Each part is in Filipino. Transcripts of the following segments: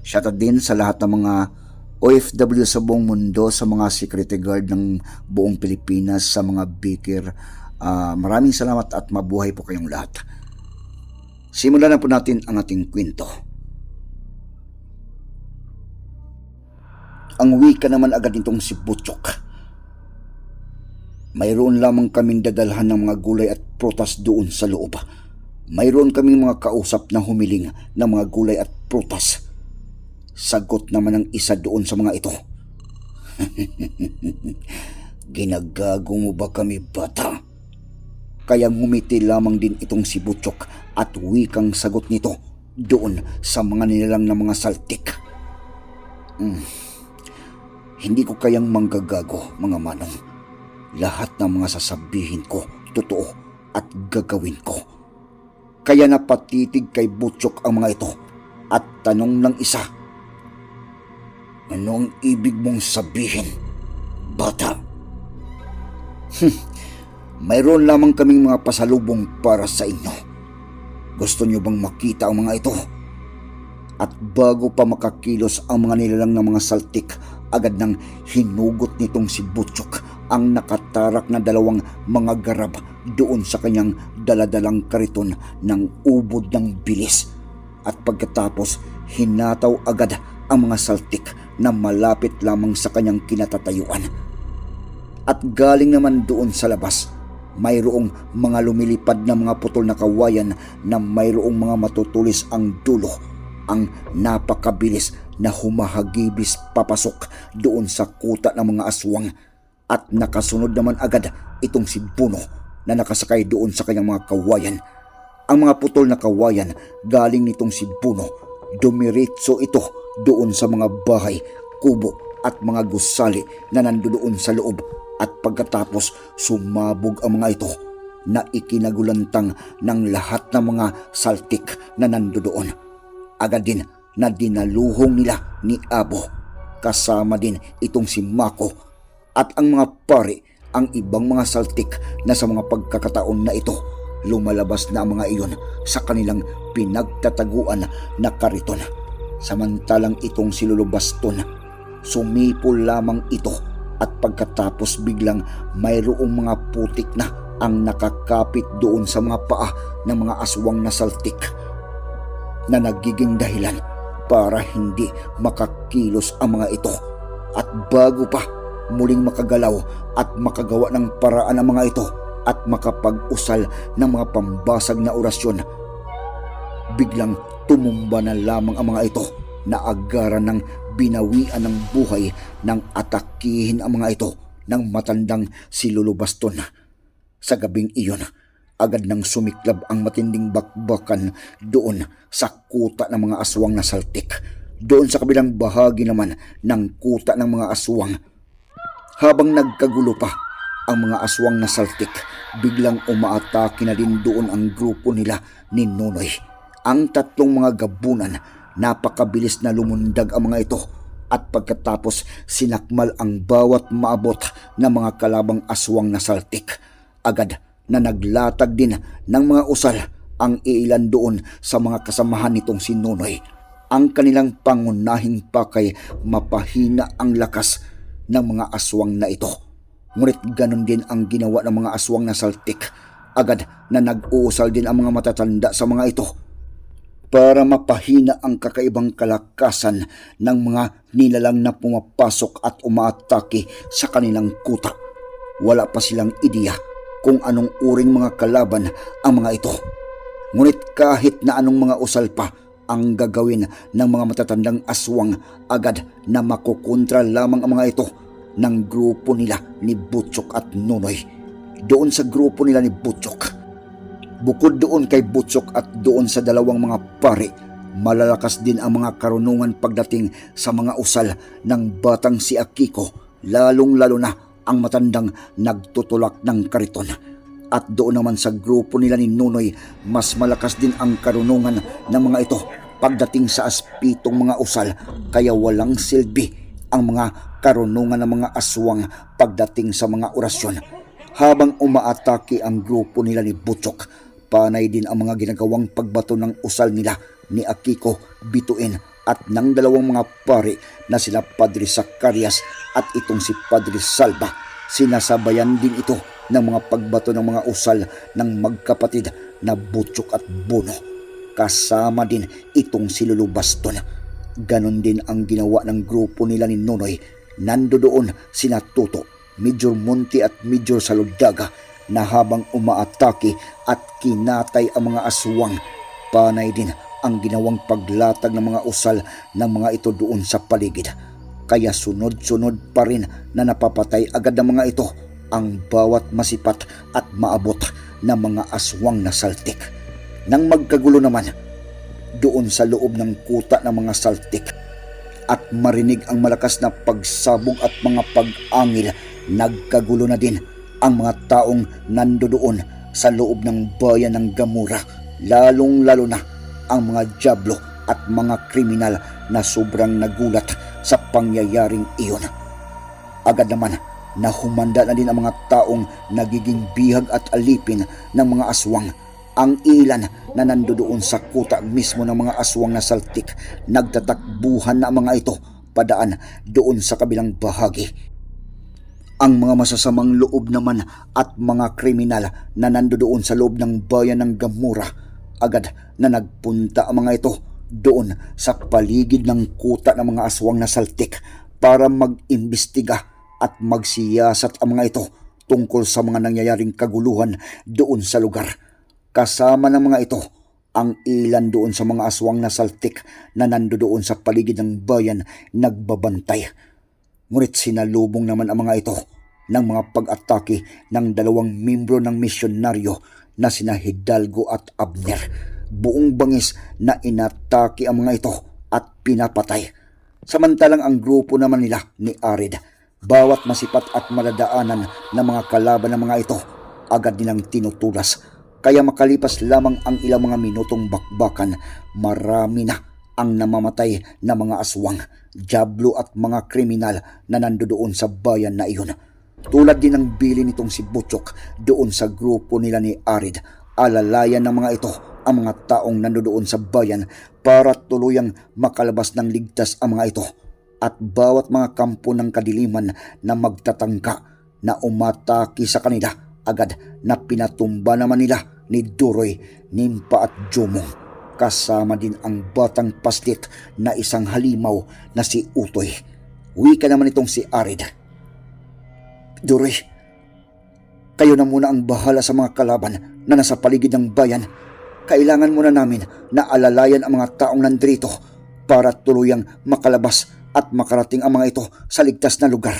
Shoutout din sa lahat ng mga OFW sa buong mundo, sa mga security guard ng buong Pilipinas, sa mga baker. Ah, maraming salamat at mabuhay po kayong lahat. Simulan na po natin ang ating kwento. Ang wika naman agad nitong si Butchok. Mayroon lamang kaming dadalhan ng mga gulay at prutas doon sa loob. Mayroon kaming mga kausap na humiling ng mga gulay at prutas. Sagot naman ng isa doon sa mga ito. Ginagago mo ba kami bata? Kaya ngumiti lamang din itong si Butchok at wikang sagot nito doon sa mga nilalang na mga saltik. Hmm. Hindi ko kayang manggagago, mga manong. Lahat ng mga sasabihin ko, totoo at gagawin ko. Kaya napatitig kay Butchok ang mga ito at tanong ng isa. Anong ibig mong sabihin, bata? Hmm, mayroon lamang kaming mga pasalubong para sa inyo. Gusto niyo bang makita ang mga ito? At bago pa makakilos ang mga nilalang ng mga saltik, agad nang hinugot nitong si Butchok ang nakatarak na dalawang mga garab doon sa kanyang daladalang kariton ng ubod ng bilis. At pagkatapos, hinataw agad ang mga saltik na malapit lamang sa kanyang kinatatayuan. At galing naman doon sa labas, mayroong mga lumilipad na mga putol na kawayan na mayroong mga matutulis ang dulo ang napakabilis na humahagibis papasok doon sa kuta ng mga aswang at nakasunod naman agad itong si Buno na nakasakay doon sa kanyang mga kawayan. Ang mga putol na kawayan galing nitong si Buno, dumiritso ito doon sa mga bahay, kubo at mga gusali na nandoon sa loob at pagkatapos sumabog ang mga ito na ikinagulantang ng lahat ng mga saltik na nandoon agad din na dinaluhong nila ni Abo. Kasama din itong si Mako at ang mga pare ang ibang mga saltik na sa mga pagkakataon na ito lumalabas na ang mga iyon sa kanilang pinagtataguan na kariton. Samantalang itong si Lolo sumipol lamang ito at pagkatapos biglang mayroong mga putik na ang nakakapit doon sa mga paa ng mga aswang na saltik na nagiging dahilan para hindi makakilos ang mga ito. At bago pa muling makagalaw at makagawa ng paraan ang mga ito at makapag-usal ng mga pambasag na orasyon, biglang tumumba na lamang ang mga ito na agaran ng binawian ng buhay nang atakihin ang mga ito ng matandang si Lolo Baston. Sa gabing iyon, agad nang sumiklab ang matinding bakbakan doon sa kuta ng mga aswang na saltik. Doon sa kabilang bahagi naman ng kuta ng mga aswang. Habang nagkagulo pa ang mga aswang na saltik, biglang umaatake na din doon ang grupo nila ni Nonoy. Ang tatlong mga gabunan, napakabilis na lumundag ang mga ito at pagkatapos sinakmal ang bawat maabot na mga kalabang aswang na saltik. Agad na naglatag din ng mga usal ang iilan doon sa mga kasamahan nitong si Nonoy. Ang kanilang pangunahing pakay mapahina ang lakas ng mga aswang na ito. Ngunit ganon din ang ginawa ng mga aswang na saltik. Agad na nag-uusal din ang mga matatanda sa mga ito para mapahina ang kakaibang kalakasan ng mga nilalang na pumapasok at umaatake sa kanilang kuta. Wala pa silang ideya kung anong uring mga kalaban ang mga ito. Ngunit kahit na anong mga usal pa ang gagawin ng mga matatandang aswang agad na makukontra lamang ang mga ito ng grupo nila ni Butchok at Nonoy. Doon sa grupo nila ni Butchok. Bukod doon kay Butchok at doon sa dalawang mga pare malalakas din ang mga karunungan pagdating sa mga usal ng batang si Akiko, lalong-lalo na ang matandang nagtutulak ng kariton. At doon naman sa grupo nila ni Nunoy, mas malakas din ang karunungan ng mga ito pagdating sa aspitong mga usal, kaya walang silbi ang mga karunungan ng mga aswang pagdating sa mga orasyon. Habang umaatake ang grupo nila ni Butchok, panay din ang mga ginagawang pagbato ng usal nila ni Akiko, Bituin at ng dalawang mga pari na sila Padre Zacarias at itong si Padre Salva. Sinasabayan din ito ng mga pagbato ng mga usal ng magkapatid na Butchok at Bono. Kasama din itong si Lulu Baston. Ganon din ang ginawa ng grupo nila ni Nonoy. Nando doon sina Tuto, Major Monte at Major Saludaga na habang umaatake at kinatay ang mga aswang. Panay din ang ginawang paglatag ng mga usal ng mga ito doon sa paligid. Kaya sunod-sunod pa rin na napapatay agad ng mga ito ang bawat masipat at maabot na mga aswang na saltik. Nang magkagulo naman, doon sa loob ng kuta ng mga saltik at marinig ang malakas na pagsabog at mga pag-angil, nagkagulo na din ang mga taong nandoon sa loob ng bayan ng Gamura, lalong-lalo na ang mga jablo at mga kriminal na sobrang nagulat sa pangyayaring iyon. Agad naman na humanda na din ang mga taong nagiging bihag at alipin ng mga aswang. Ang ilan na nandoon sa kuta mismo ng mga aswang na saltik, nagtatakbuhan na ang mga ito padaan doon sa kabilang bahagi. Ang mga masasamang loob naman at mga kriminal na nandoon sa loob ng bayan ng Gamura, agad na nagpunta ang mga ito doon sa paligid ng kuta ng mga aswang na saltik para mag-imbestiga at magsiyasat ang mga ito tungkol sa mga nangyayaring kaguluhan doon sa lugar. Kasama ng mga ito ang ilan doon sa mga aswang na saltik na nandoon sa paligid ng bayan nagbabantay. Ngunit sinalubong naman ang mga ito ng mga pag-atake ng dalawang membro ng misyonaryo na sina Hidalgo at Abner. Buong bangis na inatake ang mga ito at pinapatay. Samantalang ang grupo naman nila ni Arid, bawat masipat at maladaanan ng mga kalaban ng mga ito, agad nilang tinutulas. Kaya makalipas lamang ang ilang mga minutong bakbakan, marami na ang namamatay na mga aswang, jablo at mga kriminal na nandoon sa bayan na iyon. Tulad din ng bili nitong si Butchok doon sa grupo nila ni Arid, alalayan ng mga ito ang mga taong nandoon sa bayan para tuluyang makalabas ng ligtas ang mga ito at bawat mga kampo ng kadiliman na magtatangka na umataki sa kanila agad na pinatumba naman nila ni Duroy, Nimpa at Jumong. Kasama din ang batang paslit na isang halimaw na si Utoy. Wika naman itong si Arid. Duroy, kayo na muna ang bahala sa mga kalaban na nasa paligid ng bayan. Kailangan muna namin na alalayan ang mga taong nandrito para tuluyang makalabas at makarating ang mga ito sa ligtas na lugar.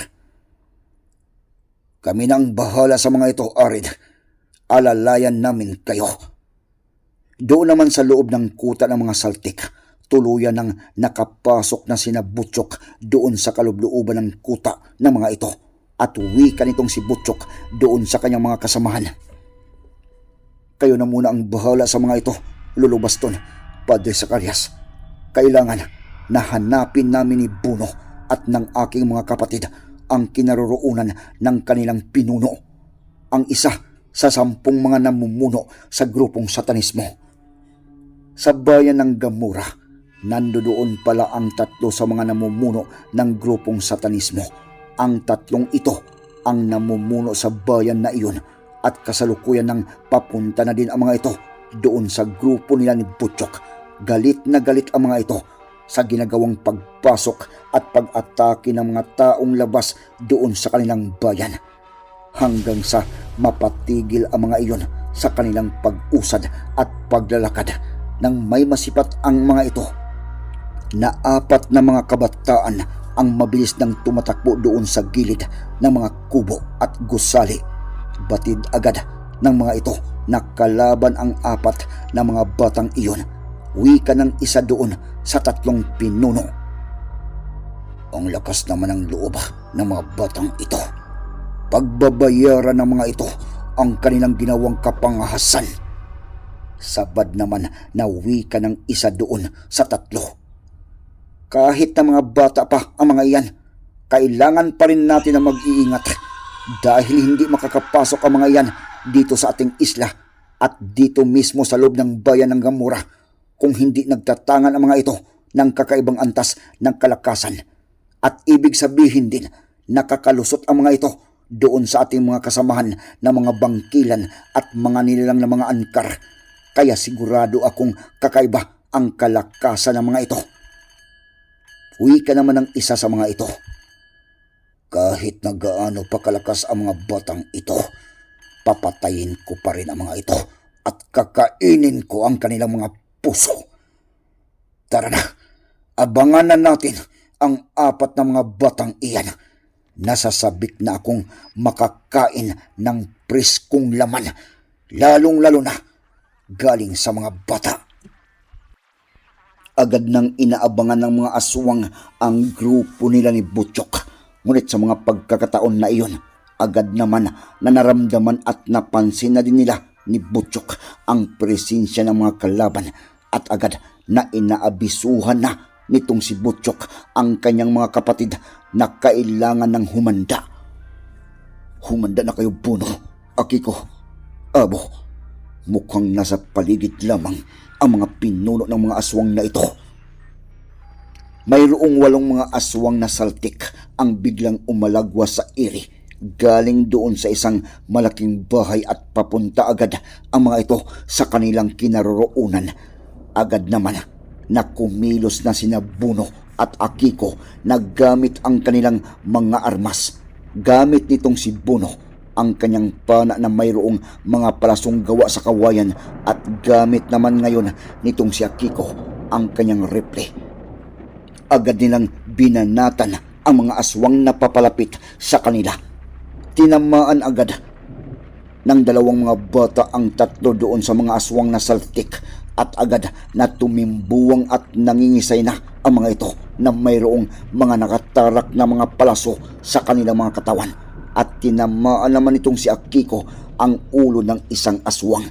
Kami na ang bahala sa mga ito, Arid. Alalayan namin kayo. Doon naman sa loob ng kuta ng mga saltik, tuluyan ng nakapasok na sina Butchok doon sa kalublooban ng kuta ng mga ito at wika nitong si Butchok doon sa kanyang mga kasamahan. Kayo na muna ang bahala sa mga ito, Lulubaston, Padre Zacarias. Kailangan na hanapin namin ni Buno at ng aking mga kapatid ang kinaroroonan ng kanilang pinuno. Ang isa sa sampung mga namumuno sa grupong satanismo. Sa bayan ng Gamura, nandoon pala ang tatlo sa mga namumuno ng grupong satanismo. Ang tatlong ito ang namumuno sa bayan na iyon at kasalukuyan ng papunta na din ang mga ito doon sa grupo nila ni Butchok. Galit na galit ang mga ito sa ginagawang pagpasok at pag-atake ng mga taong labas doon sa kanilang bayan hanggang sa mapatigil ang mga iyon sa kanilang pag-usad at paglalakad nang may masipat ang mga ito na apat na mga kabataan ang mabilis nang tumatakbo doon sa gilid ng mga kubo at gusali. Batid agad ng mga ito na kalaban ang apat na mga batang iyon wika ng isa doon sa tatlong pinuno. Ang lakas naman ng loob ng mga batang ito. Pagbabayaran ng mga ito ang kanilang ginawang kapangahasan. Sabad naman na wika ng isa doon sa tatlo. Kahit na mga bata pa ang mga iyan, kailangan pa rin natin na mag-iingat dahil hindi makakapasok ang mga iyan dito sa ating isla at dito mismo sa loob ng bayan ng Gamura kung hindi nagtatangan ang mga ito ng kakaibang antas ng kalakasan. At ibig sabihin din, nakakalusot ang mga ito doon sa ating mga kasamahan na mga bangkilan at mga nilalang na mga angkar. Kaya sigurado akong kakaiba ang kalakasan ng mga ito. Uwi ka naman ng isa sa mga ito. Kahit na gaano pa kalakas ang mga batang ito, papatayin ko pa rin ang mga ito at kakainin ko ang kanilang mga puso. Tara na, abangan na natin ang apat na mga batang iyan. Nasasabik na akong makakain ng preskong laman, lalong-lalo na galing sa mga bata. Agad nang inaabangan ng mga aswang ang grupo nila ni Butchok. Ngunit sa mga pagkakataon na iyon, agad naman na naramdaman at napansin na din nila ni Butchok ang presensya ng mga kalaban at agad na inaabisuhan na nitong si Butchok ang kanyang mga kapatid na kailangan ng humanda. Humanda na kayo, Puno, Akiko, Abo. Mukhang nasa paligid lamang ang mga pinuno ng mga aswang na ito. Mayroong walong mga aswang na saltik ang biglang umalagwa sa iri galing doon sa isang malaking bahay at papunta agad ang mga ito sa kanilang kinaroroonan. Agad naman na kumilos na sina Buno at Akiko na gamit ang kanilang mga armas. Gamit nitong si Buno ang kanyang pana na mayroong mga palasong gawa sa kawayan at gamit naman ngayon nitong si Akiko ang kanyang rifle. Agad nilang binanatan ang mga aswang na papalapit sa kanila. Tinamaan agad ng dalawang mga bata ang tatlo doon sa mga aswang na saltik at agad na tumimbuwang at nangingisay na ang mga ito na mayroong mga nakatarak na mga palaso sa kanilang mga katawan at tinamaan naman itong si Akiko ang ulo ng isang aswang.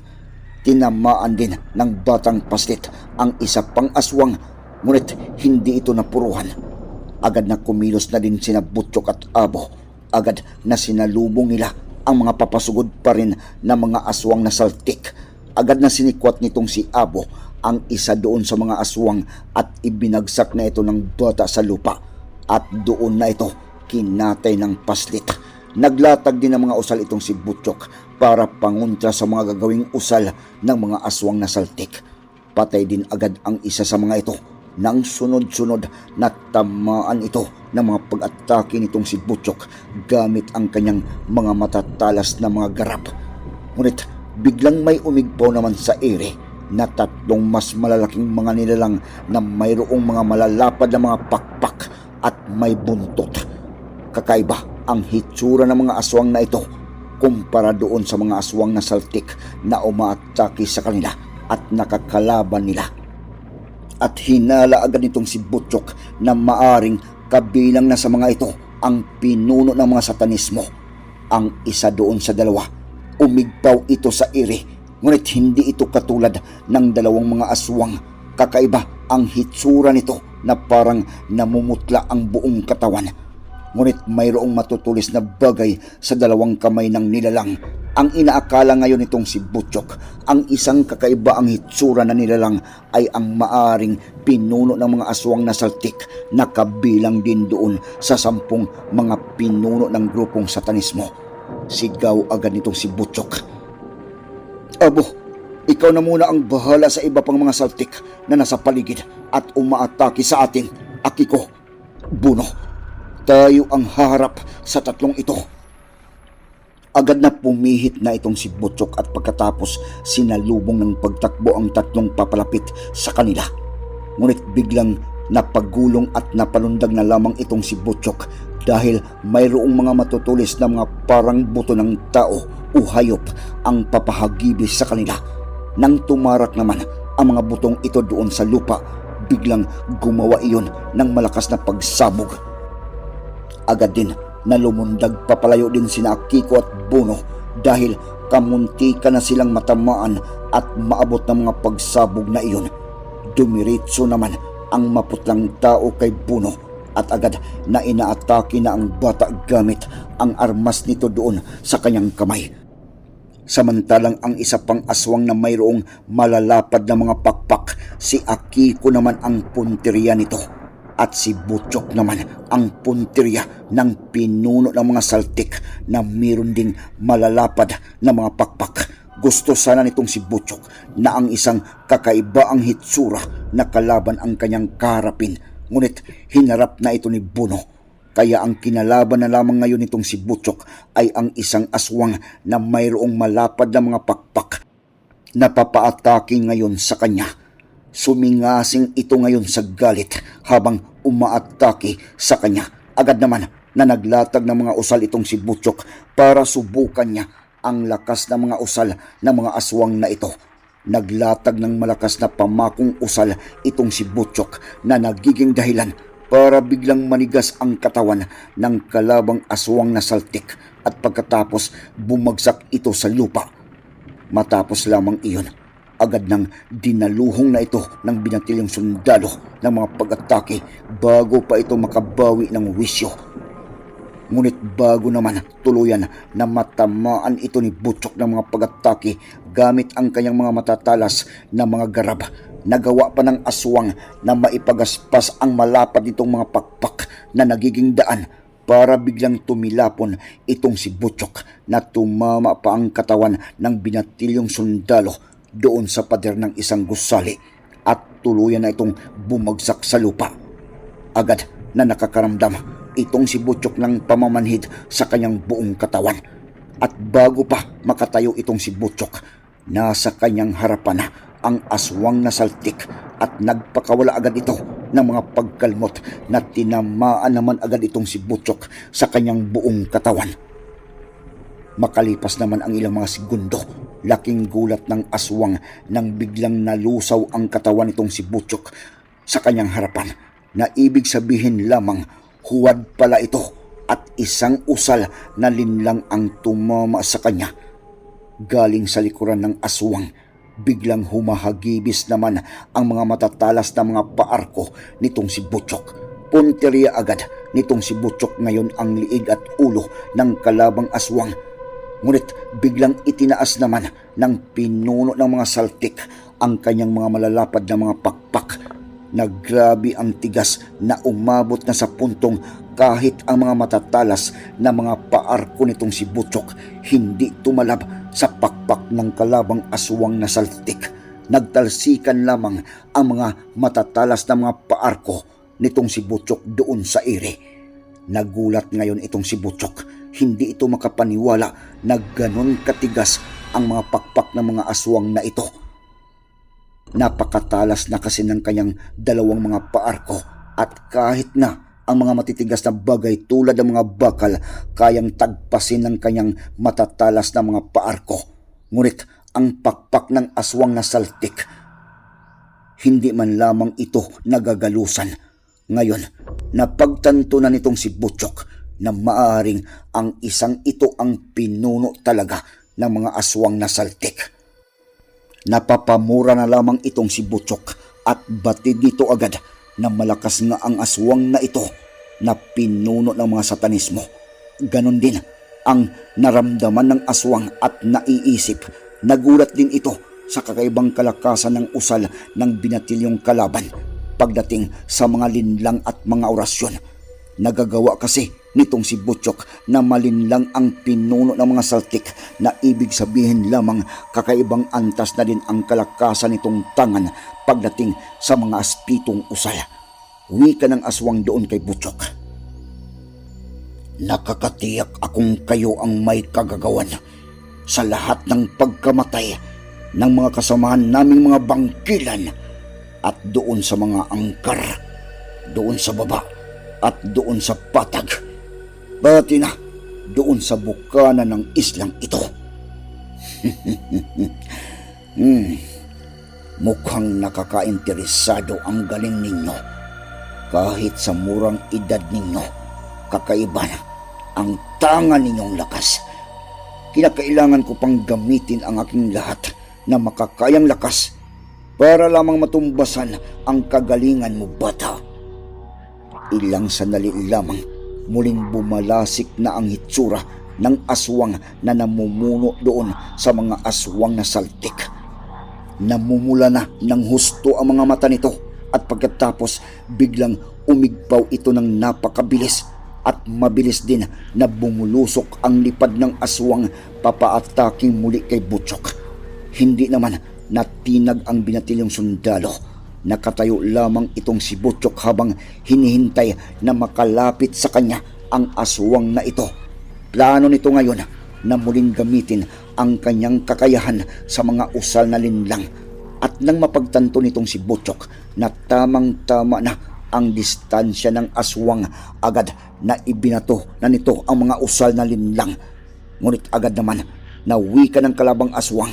Tinamaan din ng batang paslit ang isa pang aswang ngunit hindi ito napuruhan. Agad na kumilos na din sina Butchok at Abo. Agad na sinalubong nila ang mga papasugod pa rin na mga aswang na saltik. Agad na sinikwat nitong si Abo ang isa doon sa mga aswang at ibinagsak na ito ng bata sa lupa. At doon na ito kinatay ng paslit. Naglatag din ng mga usal itong si Butchok para panguntra sa mga gagawing usal ng mga aswang na saltik. Patay din agad ang isa sa mga ito nang sunod-sunod na tamaan ito ng mga pag-atake nitong si Butchok gamit ang kanyang mga matatalas na mga garap. Ngunit biglang may umigpaw naman sa ere na tatlong mas malalaking mga nilalang na mayroong mga malalapad na mga pakpak at may buntot. Kakaiba ang hitsura ng mga aswang na ito kumpara doon sa mga aswang na saltik na umaatake sa kanila at nakakalaban nila. At hinala agad nitong si Butchok na maaring kabilang na sa mga ito ang pinuno ng mga satanismo. Ang isa doon sa dalawa, umigpaw ito sa iri, ngunit hindi ito katulad ng dalawang mga aswang. Kakaiba ang hitsura nito na parang namumutla ang buong katawan ngunit mayroong matutulis na bagay sa dalawang kamay ng nilalang. Ang inaakala ngayon nitong si Butchok, ang isang kakaiba ang hitsura na nilalang ay ang maaring pinuno ng mga aswang na saltik na kabilang din doon sa sampung mga pinuno ng grupong satanismo. Sigaw agad nitong si Butchok. Abo, ikaw na muna ang bahala sa iba pang mga saltik na nasa paligid at umaatake sa atin, Akiko, Buno tayo ang haharap sa tatlong ito. Agad na pumihit na itong si Butchok at pagkatapos sinalubong ng pagtakbo ang tatlong papalapit sa kanila. Ngunit biglang napagulong at napalundag na lamang itong si Butchok dahil mayroong mga matutulis na mga parang buto ng tao o hayop ang papahagibis sa kanila. Nang tumarak naman ang mga butong ito doon sa lupa, biglang gumawa iyon ng malakas na pagsabog. Agad din na lumundag papalayo din sina Akiko at Bono dahil kamunti ka na silang matamaan at maabot ng mga pagsabog na iyon. Dumiritso naman ang maputlang tao kay Bono at agad na inaatake na ang bata gamit ang armas nito doon sa kanyang kamay. Samantalang ang isa pang aswang na mayroong malalapad na mga pakpak, si Akiko naman ang punteriya nito. At si Butchok naman ang punteriya ng pinuno ng mga saltik na mayroon ding malalapad na mga pakpak. Gusto sana nitong si Butchok na ang isang kakaiba ang hitsura na kalaban ang kanyang karapin. Ngunit hinarap na ito ni Buno kaya ang kinalaban na lamang ngayon nitong si Butchok ay ang isang aswang na mayroong malapad na mga pakpak na papaatake ngayon sa kanya. Sumingasing ito ngayon sa galit habang umaatake sa kanya. Agad naman na naglatag ng mga usal itong si Butchok para subukan niya ang lakas ng mga usal ng mga aswang na ito. Naglatag ng malakas na pamakong usal itong si Butchok na nagiging dahilan para biglang manigas ang katawan ng kalabang aswang na saltik at pagkatapos bumagsak ito sa lupa. Matapos lamang iyon, agad nang dinaluhong na ito ng binatilyong sundalo ng mga pag-atake bago pa ito makabawi ng wisyo. Ngunit bago naman tuluyan na matamaan ito ni Butchok ng mga pag-atake gamit ang kanyang mga matatalas na mga garab nagawa pa ng aswang na maipagaspas ang malapad nitong mga pakpak na nagiging daan para biglang tumilapon itong si Butchok na tumama pa ang katawan ng binatilyong sundalo doon sa pader ng isang gusali at tuluyan na itong bumagsak sa lupa. Agad na nakakaramdam itong si Butchok ng pamamanhid sa kanyang buong katawan. At bago pa makatayo itong si Butchok, nasa kanyang harapan na ang aswang na saltik at nagpakawala agad ito ng mga pagkalmot na tinamaan naman agad itong si Butchok sa kanyang buong katawan. Makalipas naman ang ilang mga segundo, laking gulat ng aswang nang biglang nalusaw ang katawan nitong si Butchok sa kanyang harapan na ibig sabihin lamang huwad pala ito at isang usal na linlang ang tumama sa kanya. Galing sa likuran ng aswang, biglang humahagibis naman ang mga matatalas na mga paarko nitong si Butchok. Punteriya agad nitong si Butchok ngayon ang liig at ulo ng kalabang aswang. Ngunit biglang itinaas naman ng pinuno ng mga saltik ang kanyang mga malalapad na mga pakpak na grabe ang tigas na umabot na sa puntong kahit ang mga matatalas na mga paarko nitong si Butchok hindi tumalab sa pakpak ng kalabang aswang na saltik. Nagtalsikan lamang ang mga matatalas na mga paarko nitong si Butchok doon sa ere. Nagulat ngayon itong si Butchok. Hindi ito makapaniwala na ganon katigas ang mga pakpak ng mga aswang na ito. Napakatalas na kasi ng kanyang dalawang mga paarko at kahit na ang mga matitigas na bagay tulad ng mga bakal kayang tagpasin ng kanyang matatalas na mga paarko. Ngunit ang pakpak ng aswang na saltik, hindi man lamang ito nagagalusan. Ngayon, napagtanto na nitong si Butchok na maaring ang isang ito ang pinuno talaga ng mga aswang na saltik. Napapamura na lamang itong si Butchok at batid nito agad na malakas nga ang aswang na ito na pinuno ng mga satanismo. Ganon din ang naramdaman ng aswang at naiisip. Nagulat din ito sa kakaibang kalakasan ng usal ng binatilyong kalaban pagdating sa mga linlang at mga orasyon. Nagagawa kasi nitong si Butchok na malinlang ang pinuno ng mga saltik na ibig sabihin lamang kakaibang antas na din ang kalakasan nitong tangan pagdating sa mga aspitong usal. Wika ng aswang doon kay Butchok. Nakakatiyak akong kayo ang may kagagawan sa lahat ng pagkamatay ng mga kasamahan naming mga bangkilan at doon sa mga angkar, doon sa baba at doon sa patag. Pati na doon sa bukana ng islang ito. hmm. Mukhang nakakainteresado ang galing ninyo. Kahit sa murang edad ninyo, kakaiba na ang tanga ninyong lakas. Kinakailangan ko pang gamitin ang aking lahat na makakayang lakas para lamang matumbasan ang kagalingan mo, bata. Ilang sandali lamang, muling bumalasik na ang hitsura ng aswang na namumuno doon sa mga aswang na saltik. Namumula na ng husto ang mga mata nito at pagkatapos biglang umigpaw ito ng napakabilis at mabilis din na bumulusok ang lipad ng aswang papaataking muli kay Butchok. Hindi naman natinag ang binatilyong sundalo. Nakatayo lamang itong si Butchok habang hinihintay na makalapit sa kanya ang aswang na ito. Plano nito ngayon na muling gamitin ang kanyang kakayahan sa mga usal na linlang at nang mapagtanto nitong si Butchok na tamang-tama na ang distansya ng aswang agad na ibinato na nito ang mga usal na linlang. Ngunit agad naman na wika ng kalabang aswang.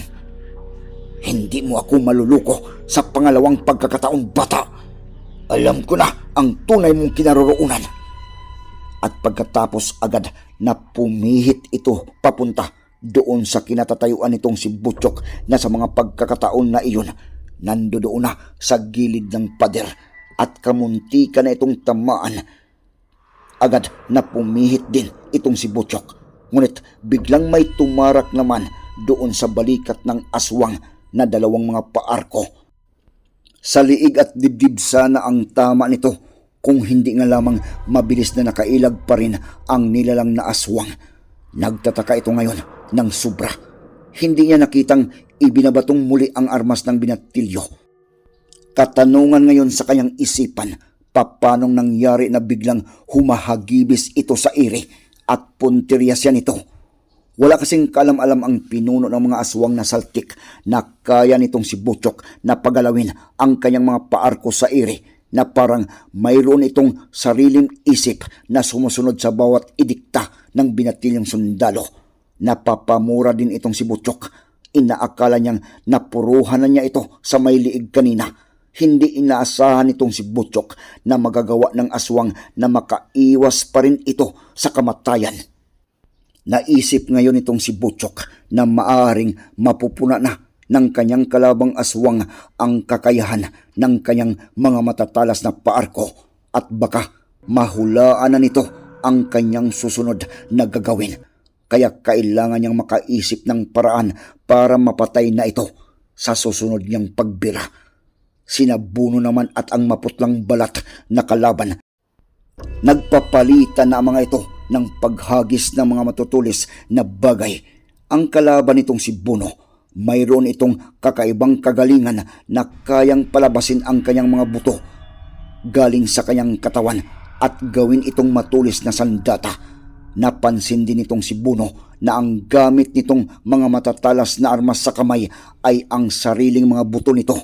Hindi mo ako maluluko sa pangalawang pagkakataong bata. Alam ko na ang tunay mong kinaroroonan. At pagkatapos agad na pumihit ito papunta doon sa kinatatayuan nitong si Butchok na sa mga pagkakataon na iyon, nando doon na sa gilid ng pader at kamunti ka na itong tamaan. Agad na pumihit din itong si Butchok. Ngunit biglang may tumarak naman doon sa balikat ng aswang na dalawang mga paarko. Sa liig at dibdib sana ang tama nito kung hindi nga lamang mabilis na nakailag pa rin ang nilalang na aswang. Nagtataka ito ngayon ng sobra. Hindi niya nakitang ibinabatong muli ang armas ng binatilyo. Katanungan ngayon sa kanyang isipan, papanong nangyari na biglang humahagibis ito sa iri at punteriya siya nito. Wala kasing kalam-alam ang pinuno ng mga aswang na saltik na kaya nitong si Butchok na pagalawin ang kanyang mga paarko sa iri na parang mayroon itong sariling isip na sumusunod sa bawat idikta ng binatilyong sundalo. Napapamura din itong si Butchok. Inaakala niyang napuruhan na niya ito sa may liig kanina. Hindi inaasahan itong si Butchok na magagawa ng aswang na makaiwas pa rin ito sa kamatayan. Naisip ngayon itong si Butchok na maaring mapupuna na ng kanyang kalabang aswang ang kakayahan ng kanyang mga matatalas na paarko at baka mahulaan na nito ang kanyang susunod na gagawin. Kaya kailangan niyang makaisip ng paraan para mapatay na ito sa susunod niyang pagbira. Sinabuno naman at ang maputlang balat na kalaban Nagpapalitan na ang mga ito ng paghagis ng mga matutulis na bagay. Ang kalaban nitong si Buno, mayroon itong kakaibang kagalingan na kayang palabasin ang kanyang mga buto galing sa kanyang katawan at gawin itong matulis na sandata. Napansin din itong si Buno na ang gamit nitong mga matatalas na armas sa kamay ay ang sariling mga buto nito.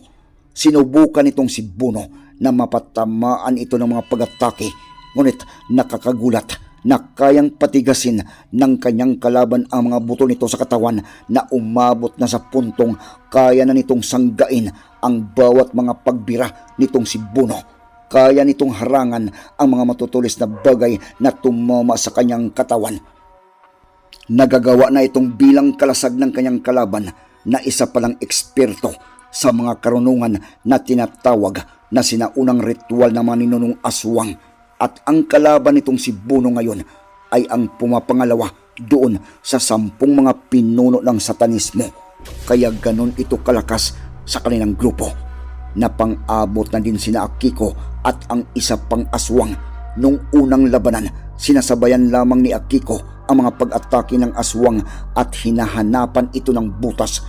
Sinubukan itong si Buno na mapatamaan ito ng mga pag-atake ngunit nakakagulat na kayang patigasin ng kanyang kalaban ang mga buto nito sa katawan na umabot na sa puntong kaya na nitong sanggain ang bawat mga pagbira nitong si Buno. Kaya nitong harangan ang mga matutulis na bagay na tumama sa kanyang katawan. Nagagawa na itong bilang kalasag ng kanyang kalaban na isa palang eksperto sa mga karunungan na tinatawag na sinaunang ritual ng mga ninunong aswang at ang kalaban nitong si Buno ngayon ay ang pumapangalawa doon sa sampung mga pinuno ng satanismo. Kaya ganon ito kalakas sa kanilang grupo. Napang-abot na din sina Akiko at ang isa pang aswang. Nung unang labanan, sinasabayan lamang ni Akiko ang mga pag-atake ng aswang at hinahanapan ito ng butas.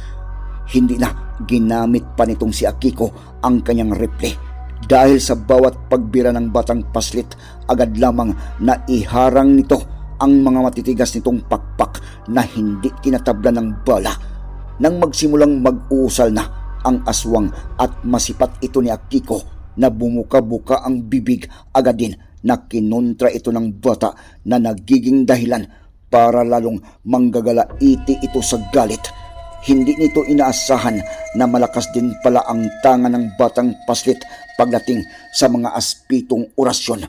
Hindi na ginamit pa nitong si Akiko ang kanyang replay dahil sa bawat pagbira ng batang paslit, agad lamang na iharang nito ang mga matitigas nitong pakpak na hindi tinatabla ng bala. Nang magsimulang mag-uusal na ang aswang at masipat ito ni Akiko na bumuka-buka ang bibig agad din na kinontra ito ng bata na nagiging dahilan para lalong manggagalaiti ito sa galit. Hindi nito inaasahan na malakas din pala ang tanga ng batang paslit pagdating sa mga aspitong orasyon.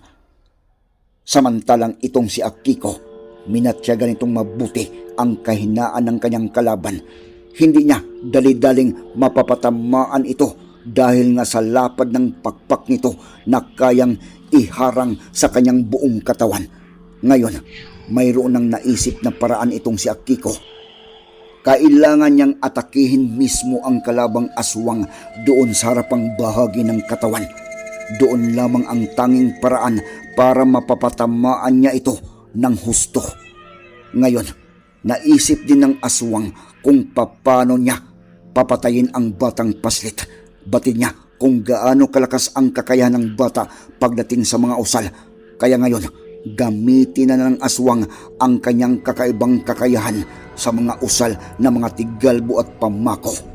Samantalang itong si Akiko, minatyaga nitong mabuti ang kahinaan ng kanyang kalaban. Hindi niya dali-daling mapapatamaan ito dahil nga sa lapad ng pakpak nito na kayang iharang sa kanyang buong katawan. Ngayon, mayroon ng naisip na paraan itong si Akiko kailangan niyang atakihin mismo ang kalabang aswang doon sa harapang bahagi ng katawan. Doon lamang ang tanging paraan para mapapatamaan niya ito ng husto. Ngayon, naisip din ng aswang kung paano niya papatayin ang batang paslit. Batid niya kung gaano kalakas ang kakayahan ng bata pagdating sa mga usal. Kaya ngayon, gamitin na ng aswang ang kanyang kakaibang kakayahan sa mga usal na mga tigalbo at pamako.